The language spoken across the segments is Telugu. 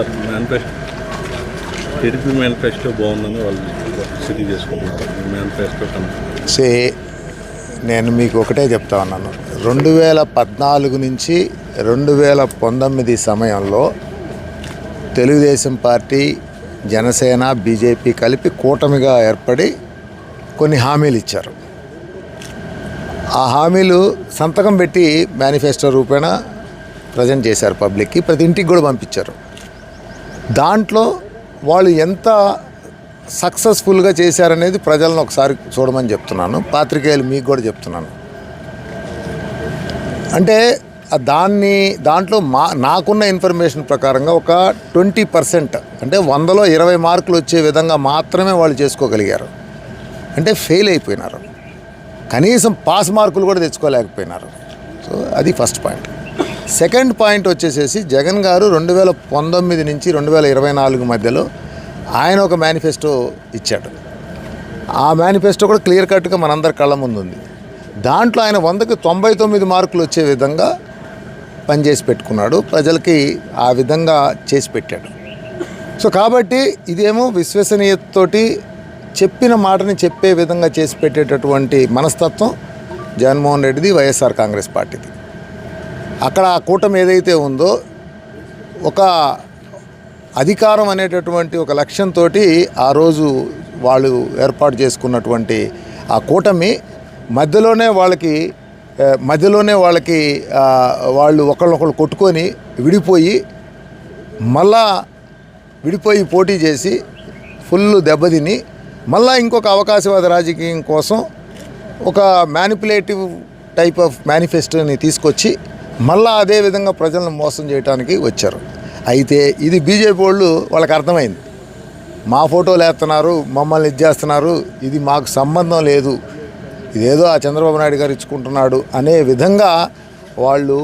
సార్ మేనిఫెస్టో టీడీపీ మేనిఫెస్టో బాగుందని వాళ్ళు సిటీ చేసుకుంటున్నారు. మేనిఫెస్టో సే నేను మీకు ఒకటే చెప్తా ఉన్నాను. రెండు వేల పద్నాలుగు నుంచి రెండు వేల పంతొమ్మిది సమయంలో తెలుగుదేశం పార్టీ జనసేన బీజేపీ కలిపి కూటమిగా ఏర్పడి కొన్ని హామీలు ఇచ్చారు. ఆ హామీలు సంతకం పెట్టి మేనిఫెస్టో రూపేణ ప్రజెంట్ చేశారు పబ్లిక్కి. ప్రతి ఇంటికి కూడా పంపించారు. దాంట్లో వాళ్ళు ఎంత సక్సెస్ఫుల్గా చేశారనేది ప్రజలను ఒకసారి చూడమని చెప్తున్నాను. పాత్రికేయులు మీకు కూడా చెప్తున్నాను. అంటే దాన్ని దాంట్లో మా నాకున్న ఇన్ఫర్మేషన్ ప్రకారంగా ఒక ట్వంటీ పర్సెంట్ అంటే వందలో ఇరవై మార్కులు వచ్చే విధంగా మాత్రమే వాళ్ళు చేసుకోగలిగారు. అంటే ఫెయిల్ అయిపోయినారు. కనీసం పాస్ మార్కులు కూడా తెచ్చుకోలేకపోయినారు. సో అది ఫస్ట్ పాయింట్. సెకండ్ పాయింట్ వచ్చేసేసి జగన్ గారు రెండు వేల పంతొమ్మిది నుంచి రెండు వేల ఇరవై నాలుగు మధ్యలో ఆయన ఒక మేనిఫెస్టో ఇచ్చాడు. ఆ మేనిఫెస్టో కూడా క్లియర్ కట్గా మనందరి కళ్ళ ముందు ఉంది దాంట్లో ఆయన వందకి తొంభై తొమ్మిది మార్కులు వచ్చే విధంగా పనిచేసి పెట్టుకున్నాడు. ప్రజలకి ఆ విధంగా చేసి పెట్టాడు. సో కాబట్టి ఇదేమో విశ్వసనీయతతోటి చెప్పిన మాటని చెప్పే విధంగా చేసి పెట్టేటటువంటి మనస్తత్వం జగన్మోహన్ రెడ్డిది వైఎస్ఆర్ కాంగ్రెస్ పార్టీది. అక్కడ ఆ కూటమి ఏదైతే ఉందో ఒక అధికారం అనేటటువంటి ఒక లక్ష్యంతో ఆ రోజు వాళ్ళు ఏర్పాటు చేసుకున్నటువంటి ఆ కూటమి మధ్యలోనే వాళ్ళకి మధ్యలోనే వాళ్ళకి వాళ్ళు ఒకళ్ళొకళ్ళు కొట్టుకొని విడిపోయి మళ్ళా విడిపోయి పోటీ చేసి ఫుల్ దెబ్బతిని మళ్ళా ఇంకొక అవకాశవాద రాజకీయం కోసం ఒక మ్యానిపులేటివ్ టైప్ ఆఫ్ మేనిఫెస్టోని తీసుకొచ్చి మళ్ళా అదే విధంగా ప్రజలను మోసం చేయడానికి వచ్చారు. అయితే ఇది బీజేపీ వాళ్ళు వాళ్ళకి అర్థమైంది. మా ఫోటోలు వేస్తున్నారు మమ్మల్ని ఇది చేస్తున్నారు ఇది మాకు సంబంధం లేదు ఇదేదో ఆ చంద్రబాబు నాయుడు గారు ఇచ్చుకుంటున్నాడు అనే విధంగా వాళ్ళు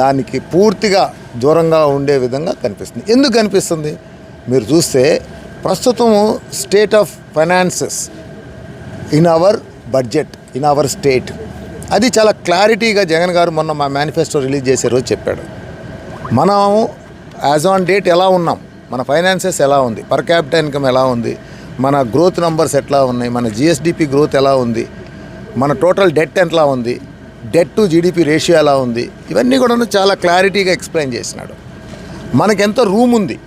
దానికి పూర్తిగా దూరంగా ఉండే విధంగా కనిపిస్తుంది. ఎందుకు కనిపిస్తుంది? మీరు చూస్తే ప్రస్తుతం state of finances in our budget in our state. అది చాలా క్లారిటీగా జగన్ గారు మొన్న మా మేనిఫెస్టో రిలీజ్ చేసే రోజు చెప్పాడు. మనం యాజ్ ఆన్ డేట్ ఎలా ఉన్నాం? మన ఫైనాన్సెస్ ఎలా ఉంది? పర్ క్యాపిటల్ ఇన్కమ్ ఎలా ఉంది? మన గ్రోత్ నంబర్స్ ఎట్లా ఉన్నాయి? మన జిఎస్డిపి గ్రోత్ ఎలా ఉంది? మన టోటల్ డెట్ ఎట్లా ఉంది? డెట్ టు జీడిపి రేషియో ఎలా ఉంది? ఇవన్నీ కూడా చాలా క్లారిటీగా ఎక్స్ప్లెయిన్ చేసినాడు. మనకెంత రూమ్ ఉంది?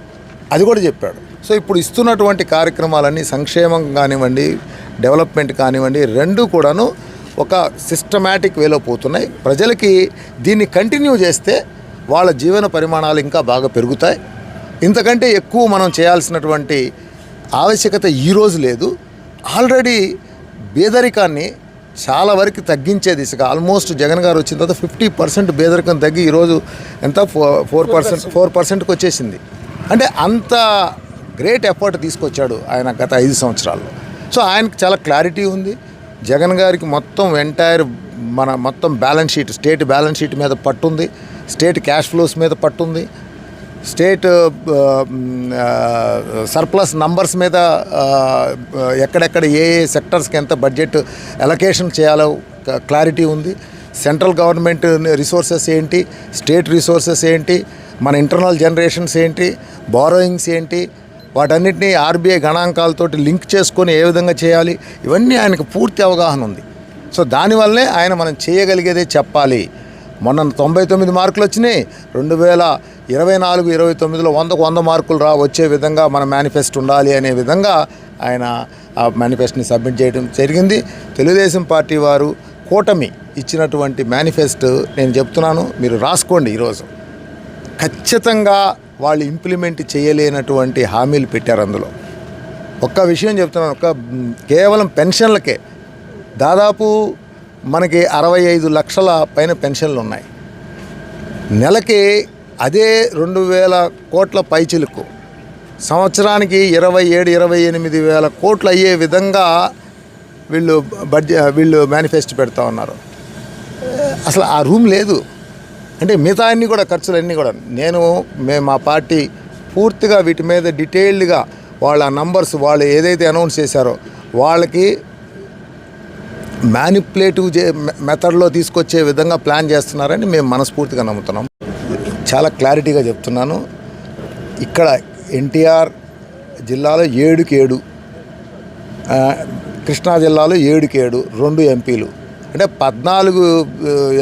అది కూడా చెప్పాడు. సో ఇప్పుడు ఇస్తున్నటువంటి కార్యక్రమాలన్నీ సంక్షేమం కానివ్వండి డెవలప్మెంట్ కానివ్వండి రెండు కూడాను ఒక సిస్టమేటిక్ వేలో పోతున్నాయి. ప్రజలకి దీన్ని కంటిన్యూ చేస్తే వాళ్ళ జీవన పరిమాణాలు ఇంకా బాగా పెరుగుతాయి. ఇంతకంటే ఎక్కువ మనం చేయాల్సినటువంటి ఆవశ్యకత ఈరోజు లేదు. ఆల్రెడీ పేదరికాన్ని చాలా వరకు తగ్గించే దిశగా ఆల్మోస్ట్ జగన్ గారు వచ్చిన తర్వాత ఫిఫ్టీ పర్సెంట్ పేదరికం తగ్గి ఈరోజు ఎంత? ఫోర్ ఫోర్ పర్సెంట్ ఫోర్ పర్సెంట్కి వచ్చేసింది. అంటే అంత గ్రేట్ ఎఫర్ట్ తీసుకొచ్చాడు ఆయన గత ఐదు సంవత్సరాల్లో. సో ఆయనకి చాలా క్లారిటీ ఉంది. జగన్ గారికి మొత్తం ఎంటైర్ మన మొత్తం balance sheet state balance sheet మీద పట్టుంది స్టేట్ క్యాష్ ఫ్లోస్ మీద పట్టుంది స్టేట్ సర్ప్లస్ నంబర్స్ మీద uh, uh, ఎక్కడెక్కడ ఏ ఏ సెక్టర్స్కి ఎంత బడ్జెట్ ఎలకేషన్ చేయాలో క్లారిటీ ఉంది. సెంట్రల్ గవర్నమెంట్ రిసోర్సెస్ ఏంటి? స్టేట్ రిసోర్సెస్ ఏంటి? మన ఇంటర్నల్ జనరేషన్స్ ఏంటి? బారోయింగ్స్ ఏంటి? వాటన్నిటినీ ఆర్బీఐ గణాంకాలతోటి లింక్ చేసుకొని ఏ విధంగా చేయాలి? ఇవన్నీ ఆయనకు పూర్తి అవగాహన ఉంది. సో దానివల్లనే ఆయన మనం చేయగలిగేదే చెప్పాలి. మొన్న తొంభై తొమ్మిది మార్కులు వచ్చినాయి. రెండు వేల ఇరవై నాలుగు ఇరవై తొమ్మిదిలో వందకు వంద మార్కులు రా వచ్చే విధంగా మన మేనిఫెస్టో ఉండాలి అనే విధంగా ఆయన ఆ మేనిఫెస్టోని సబ్మిట్ చేయడం జరిగింది. తెలుగుదేశం పార్టీ వారు కూటమి ఇచ్చినటువంటి మేనిఫెస్టో నేను చెప్తున్నాను మీరు రాసుకోండి ఈరోజు. ఖచ్చితంగా వాళ్ళు ఇంప్లిమెంట్ చేయలేనటువంటి హామీలు పెట్టారు అందులో. ఒక్క విషయం చెప్తున్నాను ఒక కేవలం పెన్షన్లకే. దాదాపు మనకి అరవై ఐదు లక్షల పైన పెన్షన్లు ఉన్నాయి. నెలకి అదే రెండు వేల కోట్ల పైచిలుకు. సంవత్సరానికి ఇరవై ఏడు ఇరవై ఎనిమిది వేల కోట్లు అయ్యే విధంగా వీళ్ళు బడ్జెట్ వీళ్ళు మేనిఫెస్టో పెడతా ఉన్నారు. అసలు ఆ రూమ్ లేదు. అంటే మిగతా అన్నీ కూడా ఖర్చులు అన్నీ కూడా. నేను మేము మా పార్టీ పూర్తిగా వీటి మీద డీటెయిల్డ్గా వాళ్ళ నంబర్స్ వాళ్ళు ఏదైతే అనౌన్స్ చేశారో వాళ్ళకి మ్యానిపులేటివ్ చే మెథడ్లో తీసుకొచ్చే విధంగా ప్లాన్ చేస్తున్నారని మేము మనస్ఫూర్తిగా నమ్ముతున్నాం. చాలా క్లారిటీగా చెప్తున్నాను. ఇక్కడ ఎన్టీఆర్ జిల్లాలో ఏడుకి ఏడు కృష్ణా జిల్లాలో ఏడుకి ఏడు రెండు ఎంపీలు. అంటే పద్నాలుగు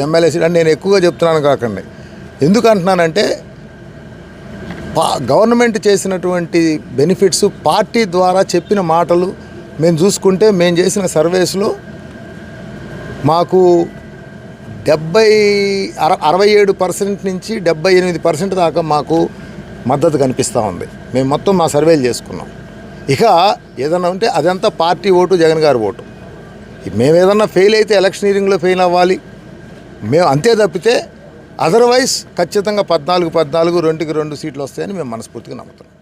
ఎమ్మెల్యే సీట్లు అంటే నేను ఎక్కువగా చెప్తున్నాను కాకండి. ఎందుకు అంటున్నానంటే పా గవర్నమెంట్ చేసినటువంటి బెనిఫిట్స్ పార్టీ ద్వారా చెప్పిన మాటలు మేము చూసుకుంటే మేము చేసిన సర్వేస్లో మాకు డెబ్బై అర అరవై ఏడు పర్సెంట్ నుంచి డెబ్బై ఎనిమిది పర్సెంట్ దాకా మాకు మద్దతు కనిపిస్తూ ఉంది. మేము మొత్తం మా సర్వేలు చేసుకున్నాం. ఇక ఏదన్నా ఉంటే అదంతా పార్టీ ఓటు జగన్ గారి ఓటు. మేము ఏదన్నా ఫెయిల్ అయితే ఎలక్షనీరింగ్లో ఫెయిల్ అవ్వాలి. మేము అంతే తప్పితే అదర్వైజ్ ఖచ్చితంగా పద్నాలుగు పద్నాలుగు రెండుకి రెండు సీట్లు వస్తాయని మేము మనస్ఫూర్తిగా నమ్ముతున్నాం.